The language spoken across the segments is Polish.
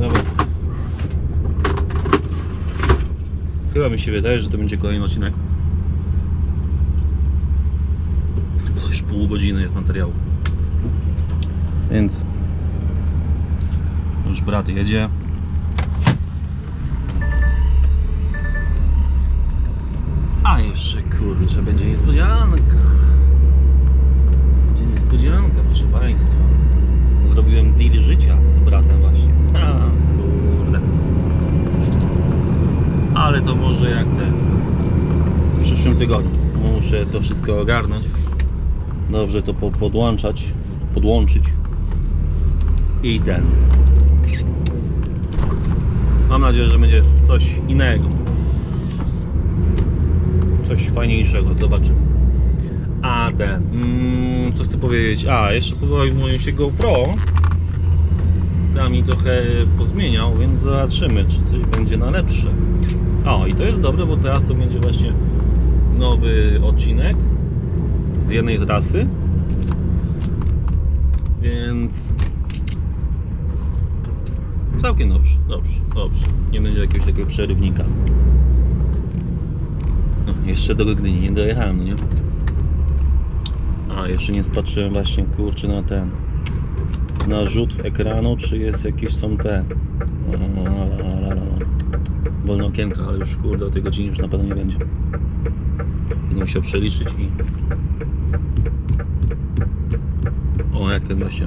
Dobra. Chyba mi się wydaje, że to będzie kolejny odcinek. Bo już pół godziny jest materiału. Więc już brat jedzie. A jeszcze kurczę, będzie niespodzianka. Będzie niespodzianka, proszę Państwa. Zrobiłem deal życia z bratem właśnie. A, kurde. Ale to może jak ten. W przyszłym tygodniu. Muszę to wszystko ogarnąć. Dobrze to po- podłączać. Podłączyć. I ten. Mam nadzieję, że będzie coś innego. Coś fajniejszego. Zobaczymy. A ten, mm, co chcę powiedzieć? A, jeszcze pojawił się GoPro. Tam mi trochę pozmieniał, więc zobaczymy, czy coś będzie na lepsze. O, i to jest dobre, bo teraz to będzie właśnie nowy odcinek z jednej trasy. Więc całkiem dobrze, dobrze, dobrze. Nie będzie jakiegoś takiego przerywnika. No, jeszcze do Gdyni nie dojechałem, no nie? A, jeszcze nie spatrzyłem właśnie, kurczę, na ten na rzut ekranu, czy jest jakieś są te no, la, la, la, la. Wolne okienka, ale już kurde o tej godzinie już na pewno nie będzie. Będę musiał przeliczyć i o jak ten właśnie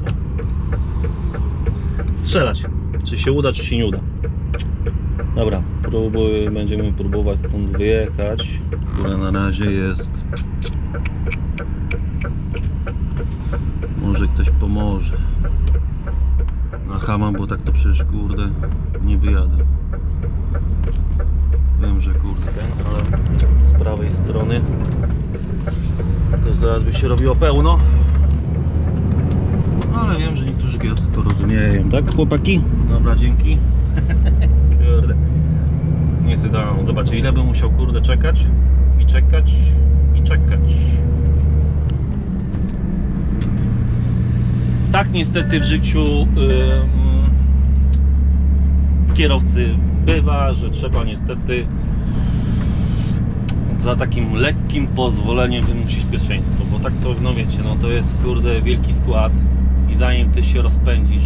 strzelać. Czy się uda, czy się nie uda. Dobra, próbuj, będziemy próbować stąd wyjechać. Które na razie jest może ktoś pomoże. Na hama, bo tak to przecież kurde nie wyjadę. Wiem, że kurde ten, ale z prawej strony to zaraz by się robiło pełno. Ale wiem, że niektórzy kierowcy to rozumieją, tak chłopaki? Dobra, dzięki. kurde. Niestety, no, zobaczcie ile bym musiał kurde czekać i czekać i czekać. tak niestety w życiu ym, kierowcy bywa, że trzeba niestety za takim lekkim pozwoleniem wymusić pierwszeństwo, bo tak to, no wiecie, no to jest kurde wielki skład i zanim ty się rozpędzisz,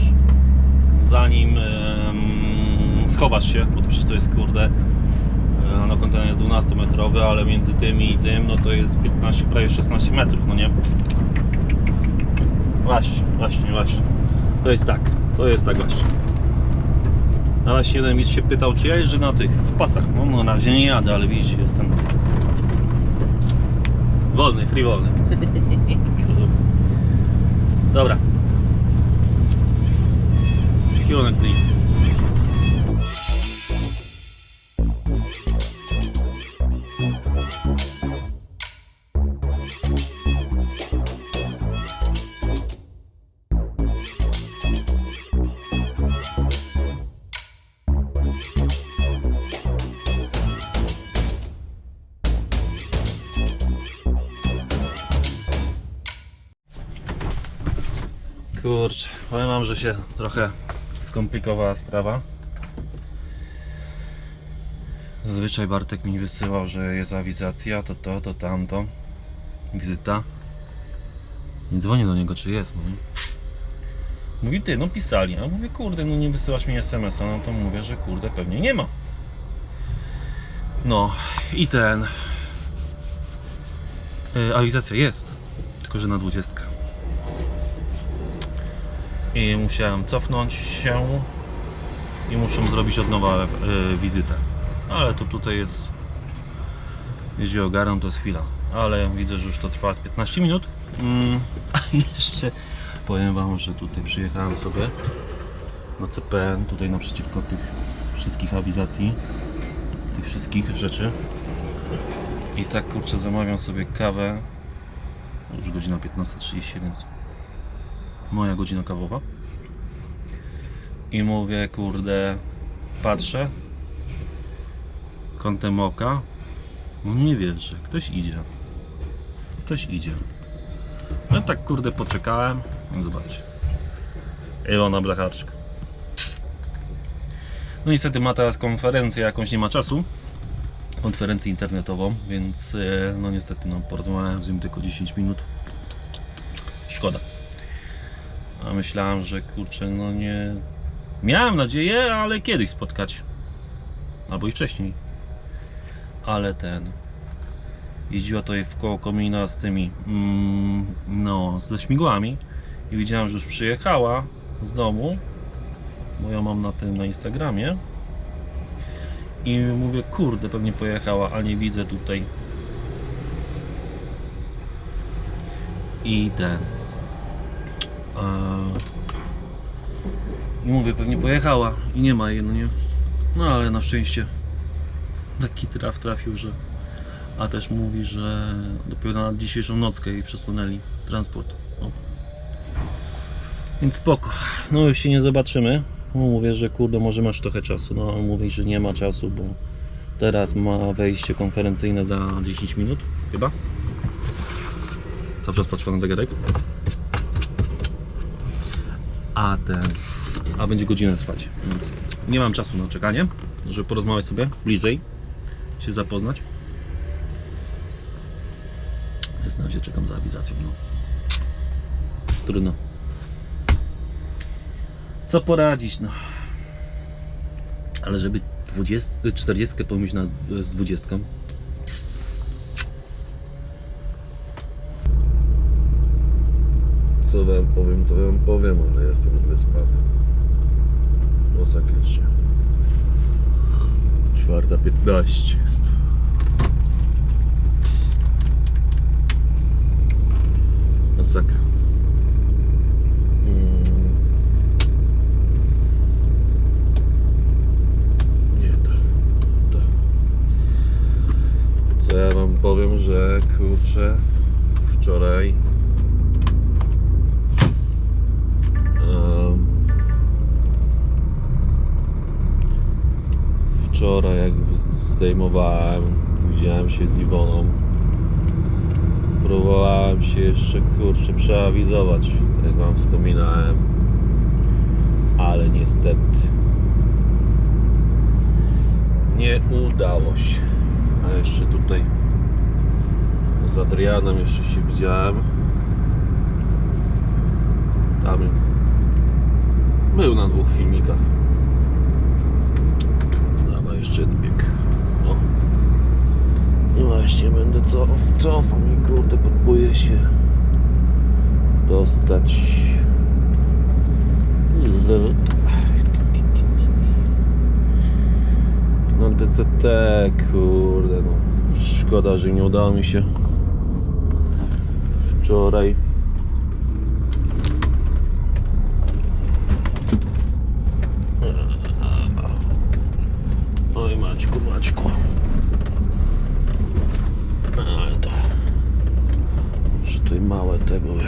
zanim ym, schowasz się, bo to przecież to jest kurde e, no kontener jest 12 metrowy, ale między tym i tym, no to jest 15, prawie 16 metrów, no nie? Właśnie, właśnie, właśnie. To jest tak, to jest tak właśnie. A właśnie jeden widz się pytał, czy ja jeżdżę na tych, w pasach. No, no na razie nie jadę, ale widzicie, jestem wolny, free wolny. Dobra. Kierunek dni. Kurczę, powiem wam, że się trochę skomplikowała sprawa. Zazwyczaj Bartek mi wysyłał, że jest awizacja, to to, to tamto. Wizyta. Nie dzwonię do niego, czy jest, no? Mówi ty, no pisali. A mówię, kurde, no nie wysyłasz mi SMS-a, no to mówię, że kurde, pewnie nie ma. No i ten. Yy, awizacja jest, tylko że na 20 i musiałem cofnąć się i muszę zrobić od nowa e, wizytę. Ale to tutaj jest jeśli ogarnę to jest chwila. Ale widzę, że już to trwa z 15 minut. Mm, a jeszcze powiem Wam, że tutaj przyjechałem sobie na CPN, tutaj naprzeciwko tych wszystkich awizacji, tych wszystkich rzeczy. I tak kurczę zamawiam sobie kawę. Już godzina 15.30, więc moja godzina kawowa. I mówię, kurde, patrzę kątem oka. No nie wierzę, ktoś idzie. Ktoś idzie. No tak, kurde, poczekałem. No zobaczcie. Iwona Blacharczka. No niestety ma teraz konferencję jakąś, nie ma czasu. Konferencję internetową, więc e, no niestety no, porozmawiałem z nim tylko 10 minut. Szkoda. A myślałem, że kurczę, no nie. Miałem nadzieję, ale kiedyś spotkać. Albo i wcześniej. Ale ten. Jeździła tutaj w koło komina z tymi. Mm, no, ze śmigłami. I widziałem, że już przyjechała z domu. Bo ja mam na tym na Instagramie. I mówię, kurde, pewnie pojechała, a nie widzę tutaj. I ten. Eee, I mówię, pewnie pojechała i nie ma jej, no nie. No ale na szczęście taki traf trafił, że. A też mówi, że dopiero na dzisiejszą nockę jej przesunęli transport. No. Więc spoko. No już się nie zobaczymy. No, mówię, że kurde, może masz trochę czasu. No mówi, że nie ma czasu, bo teraz ma wejście konferencyjne za 10 minut, chyba. Cały czas patrzę na zegarek. A ten. A będzie godzinę trwać, więc nie mam czasu na czekanie, żeby porozmawiać sobie bliżej, się zapoznać. Więc na razie czekam za awizacją. No. Trudno. Co poradzić, no. Ale żeby 20, 40 pomyśleć na, z 20. Co wam powiem, to wam powiem, ale jestem wyspany. Masakrycznie. Czwarta piętnaście jest. Masakra. Mm. Ja wam powiem, że kurczę wczoraj Wczoraj jak zdejmowałem, widziałem się z Iwoną. Próbowałem się jeszcze kurczę przeawizować, jak wam wspominałem. Ale niestety nie udało się. A jeszcze tutaj z Adrianem jeszcze się widziałem. Tam był na dwóch filmikach. Jeszcze jeden bieg. No. I właśnie będę co, cofał i kurde, próbuję się dostać. Na DCT, kurde, no. Szkoda, że nie udało mi się wczoraj. Maćku, Maćku. Ale to... Że tutaj małe te były.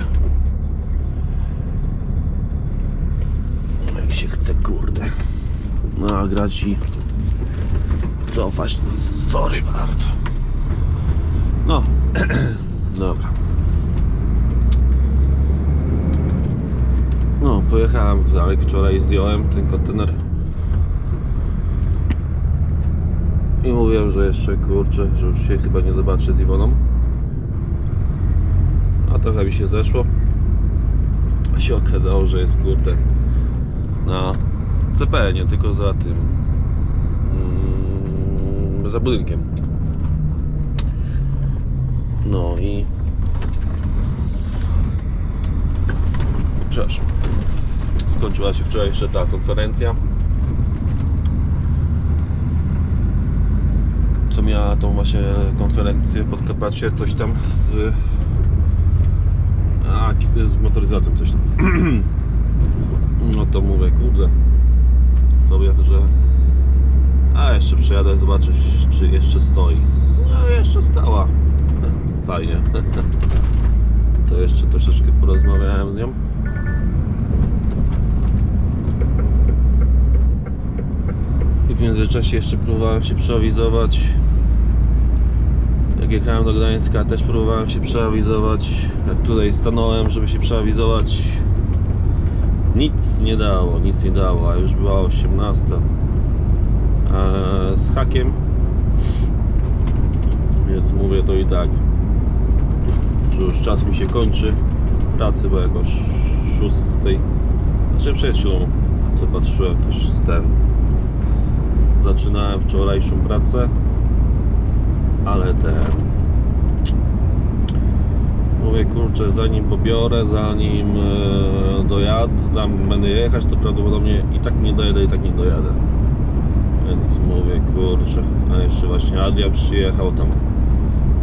No jak się chce, kurde. No a grać i cofać, no sorry bardzo. No, dobra. No, pojechałem w Dalek wczoraj, zdjąłem ten kontener. I mówiłem, że jeszcze kurczę, że już się chyba nie zobaczę z Iwoną. A trochę mi się zeszło. A się okazało, że jest kurde na CP, nie tylko za tym. Mm, za budynkiem. No i. Przepraszam. Skończyła się wczoraj jeszcze ta konferencja. Co miała tą właśnie konferencję pod Podkarpacie, coś tam z a, z motoryzacją coś tam. No to mówię, kurde sobie, że a jeszcze przyjadę zobaczyć czy jeszcze stoi. No jeszcze stała. Fajnie. To jeszcze troszeczkę porozmawiałem z nią. I w międzyczasie jeszcze próbowałem się przeawizować. Jak jechałem do Gdańska, też próbowałem się przeawizować. Jak tutaj stanąłem, żeby się e, z hakiem. Więc mówię to i tak, że już czas mi się kończy pracy, bo jakoś szóstej, znaczy przed co patrzyłem też ten. Zaczynałem wczorajszą pracę, ale ten. Mówię kurczę, zanim pobiorę, zanim e, dojadę, tam będę jechać, to prawdopodobnie i tak nie dojadę, i tak nie dojadę. Więc mówię kurczę, a jeszcze właśnie Adrian przyjechał tam.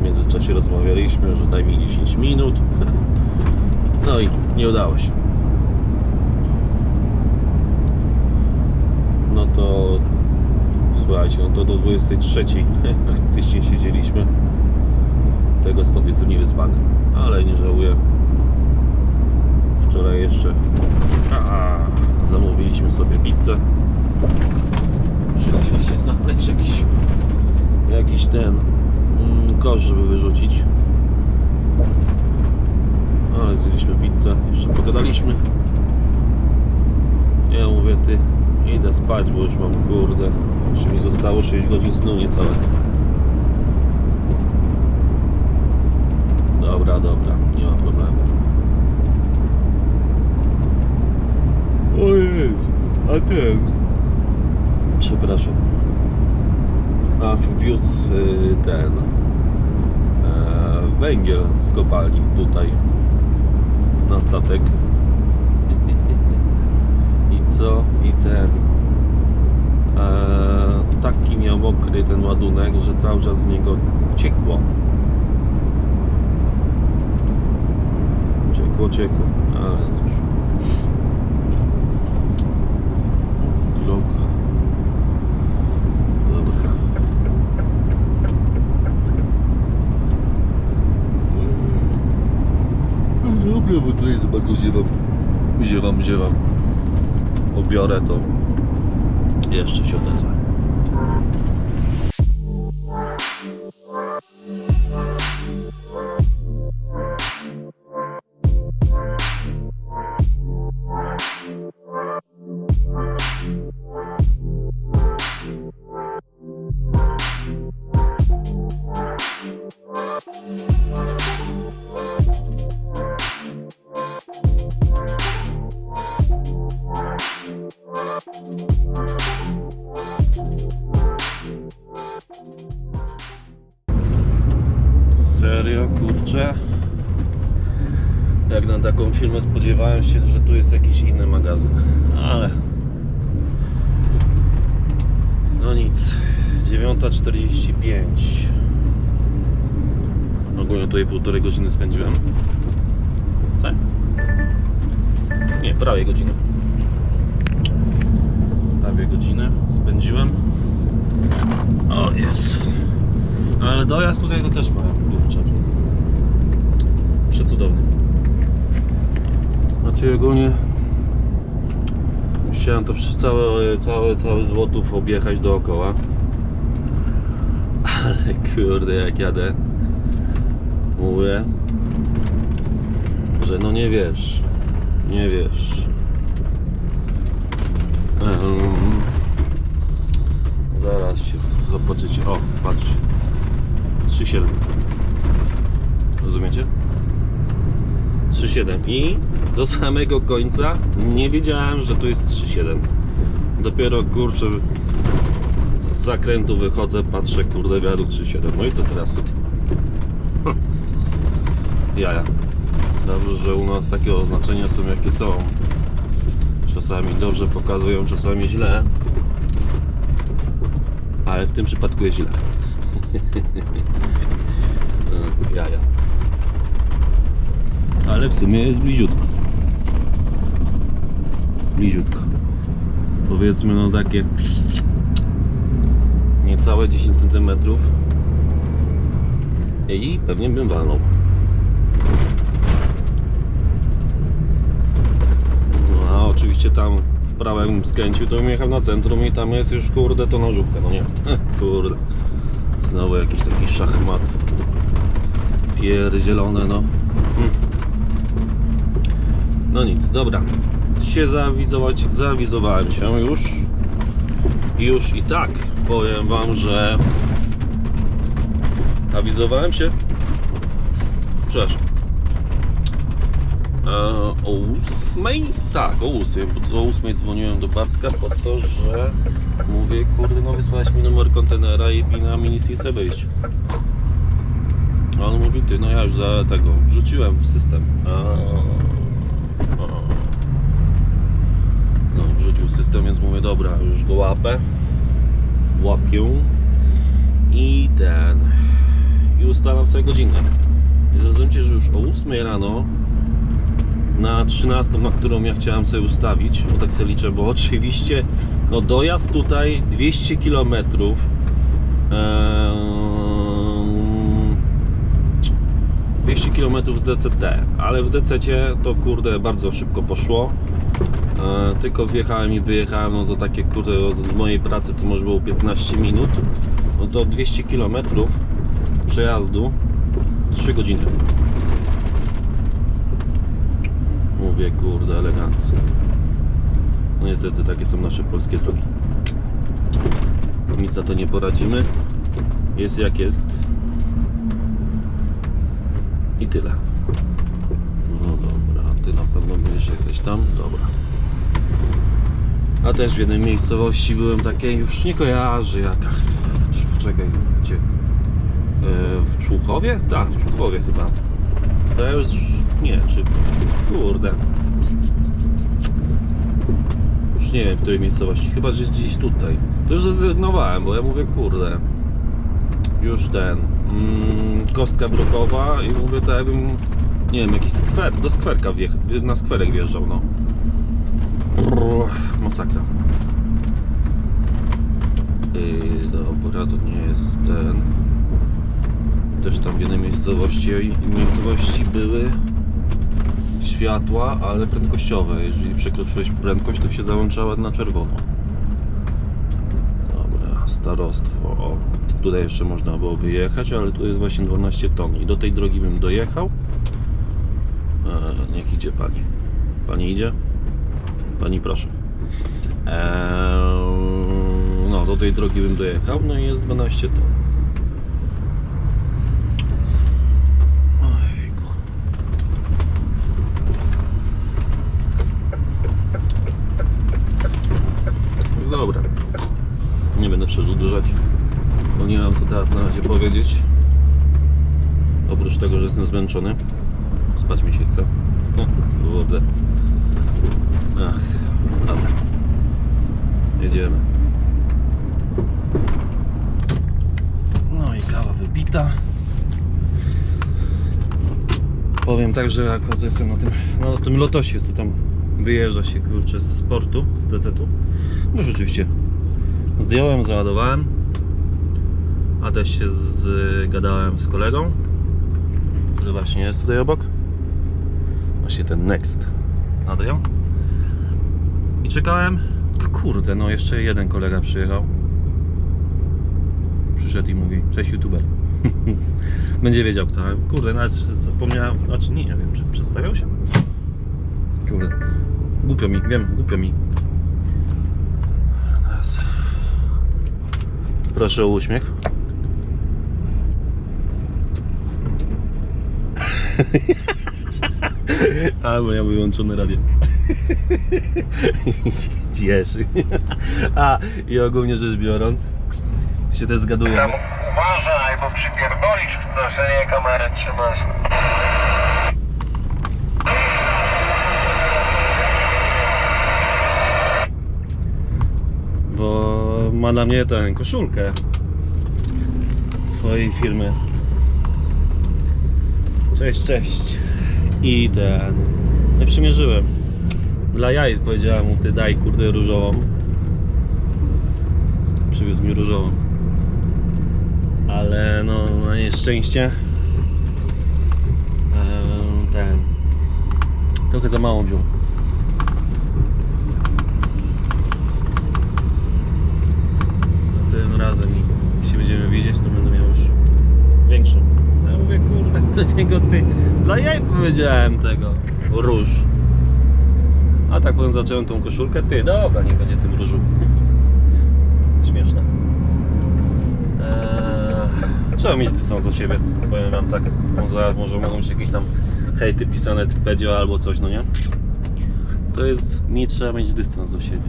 W międzyczasie rozmawialiśmy, że daj mi 10 minut. No i nie udało się. No to słuchajcie, no to do 23 praktycznie siedzieliśmy. Tego stąd jestem niewyspany, ale nie żałuję. Wczoraj jeszcze a, zamówiliśmy sobie pizzę. Musieliśmy się znaleźć jakiś, jakiś ten mm, kosz, żeby wyrzucić. Ale zjedliśmy pizzę, jeszcze pogadaliśmy. Ja mówię, ty, idę spać, bo już mam kurde. Jeszcze mi zostało 6 godzin snu niecałe. Dobra, dobra, nie ma problemu. O Jezu, a ten... Przepraszam. A wiózł y, ten... E, węgiel z kopalni tutaj na statek. I co? I ten. E, taki miał mokry ten ładunek, że cały czas z niego ciekło. Ciekło, ciekło, ale cóż. Dobra. No dobra, bo to jest bardzo ziewam. Ziewam, ziewam. Pobiorę to. Jeszcze się odezwę. Serio, kurczę. Jak na taką firmę spodziewałem się, że tu jest jakiś inny magazyn, ale no nic. 9.45 Ogólnie tutaj półtorej godziny spędziłem. Tak? Nie, prawie godzinę. Prawie godzinę spędziłem. O jest. Ale dojazd tutaj to też mają, kurczę. Przecudowny. Znaczy ogólnie chciałem to przez cały, cały, cały złotów objechać dookoła. Ale kurde jak jadę mówię, że no nie wiesz, nie wiesz. Em, zaraz się zobaczycie. O, patrz. 3,7 Rozumiecie? 3,7 i do samego końca nie wiedziałem, że tu jest 3,7 Dopiero kurczę z zakrętu wychodzę, patrzę, kurde wiadukt 3,7 No i co teraz? Jaja. Dobrze, że u nas takie oznaczenia są jakie są. Czasami dobrze pokazują, czasami źle. Ale w tym przypadku jest źle. No, Jaja. Ale w sumie jest bliziutko. Bliziutko. Powiedzmy no takie niecałe 10 cm i pewnie bym walnął. No a oczywiście tam jakbym skręcił, to bym jechał na centrum i tam jest już kurde to nożówka, no nie? Kurde. Znowu jakiś taki szachmat. Pierdzielone, no. Hmm. No nic, dobra. Się zaawizować, zaawizowałem się już. już i tak powiem Wam, że awizowałem się. Przepraszam. E, o ósmej? Tak, o ósmej. bo O ósmej dzwoniłem do Bartka po to, że mówię, kurde, no wysłałeś mi numer kontenera i na mi nic nie chce wyjść. A on mówi, ty, no ja już za tego wrzuciłem w system. A, a. No, wrzucił system, więc mówię, dobra, już go łapę. Łapię. I ten. I ustalam sobie godzinę. I zrozumcie, że już o 8 rano na 13, na którą ja chciałem sobie ustawić, bo tak sobie liczę, bo oczywiście no dojazd tutaj 200 km eee, 200 km z DCT, ale w DCT to kurde bardzo szybko poszło. E, tylko wjechałem i wyjechałem, no to takie kurde od mojej pracy to może było 15 minut. No to 200 km przejazdu 3 godziny. Mówię kurde elegancko. No niestety takie są nasze polskie drogi. Nic na to nie poradzimy. Jest jak jest. I tyle. No dobra, ty na pewno będziesz jakaś tam? Dobra. A też w jednej miejscowości byłem takiej, już nie kojarzę jaka. Poczekaj, gdzie? E, w Człuchowie? Tak, w Człuchowie chyba. To ja już, nie, czy, kurde. Już nie wiem w której miejscowości, chyba że gdzieś tutaj. To już zrezygnowałem, bo ja mówię, kurde. Już ten, mm, kostka brukowa i mówię tak jakbym, nie wiem, jakiś skwer, do skwerka wjechał, na skwerek wjeżdżał, no. Brrr, masakra. Yy, dobra, to nie jest ten. Też tam w jednej miejscowości, miejscowości były światła, ale prędkościowe. Jeżeli przekroczyłeś prędkość, to się załączała na czerwono. Dobra, starostwo. O, tutaj jeszcze można byłoby jechać, ale tu jest właśnie 12 ton. I do tej drogi bym dojechał. E, niech idzie pani. Pani idzie? Pani proszę. Eee, no, do tej drogi bym dojechał, no i jest 12 ton. Ojku. Jest dobra. Będę przedłużać, bo nie mam co teraz na razie powiedzieć. Oprócz tego, że jestem zmęczony. Spać mi się chce. Wodę. Ach, dobra. Jedziemy. No i kawa wybita. Powiem tak, że to jestem na tym, no, na tym lotosie, co tam wyjeżdża się kurczę z portu, z DZ-u. No rzeczywiście. Zdjąłem, załadowałem. A też się zgadałem z kolegą, który właśnie jest tutaj obok. Właśnie ten Next. Adrian. I czekałem. Kurde, no jeszcze jeden kolega przyjechał. Przyszedł i mówi, cześć youtuber. Będzie wiedział kto. Kurde, nawet zapomniałem, znaczy nie, nie wiem, czy przedstawiał się? Kurde. Głupio mi, wiem, głupio mi. Teraz. Proszę o uśmiech. A, bo ja wyłączone radio. Cieszy. A, i ogólnie rzecz biorąc, się też zgaduję. Tam uważaj, bo przypierdolisz w to, że nie kamerę trzymasz. Bo ma na mnie tę koszulkę swojej firmy. Cześć, cześć. I ten. Nie przymierzyłem. Dla jaj powiedziałem mu, ty daj kurde różową. Przywiózł mi różową. Ale no na nieszczęście ten trochę za małą wziął. następnym razem i jeśli będziemy widzieć, to będę miał już większą. Ja mówię, kurde, do niego ty, dla jaj powiedziałem tego, róż. A tak potem zacząłem tą koszulkę, ty, dobra, niech będzie tym różu. Śmieszne. Eee, trzeba mieć dystans do siebie, powiem wam tak, bo zaraz może mogą być jakieś tam hejty pisane pedio albo coś, no nie? To jest, nie trzeba mieć dystans do siebie.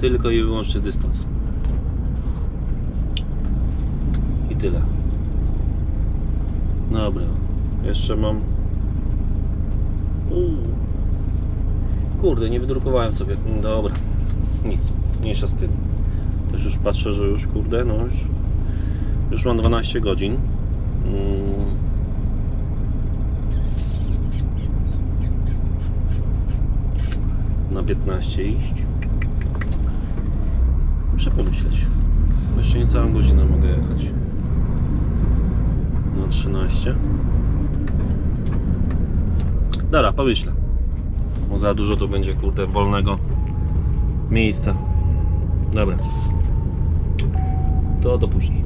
Tylko i wyłącznie dystans. Tyle. Dobra. Jeszcze mam. Uuu. Kurde, nie wydrukowałem sobie. Dobra. Nic. Mniejsza z tym. Też już patrzę, że już kurde, no już. Już mam 12 godzin. Mm. Na 15 iść. Muszę pomyśleć. Jeszcze niecałą godzinę mogę jechać. Na 13. Dobra, pomyślę. Bo za dużo to będzie kurde wolnego miejsca. Dobra. To do później.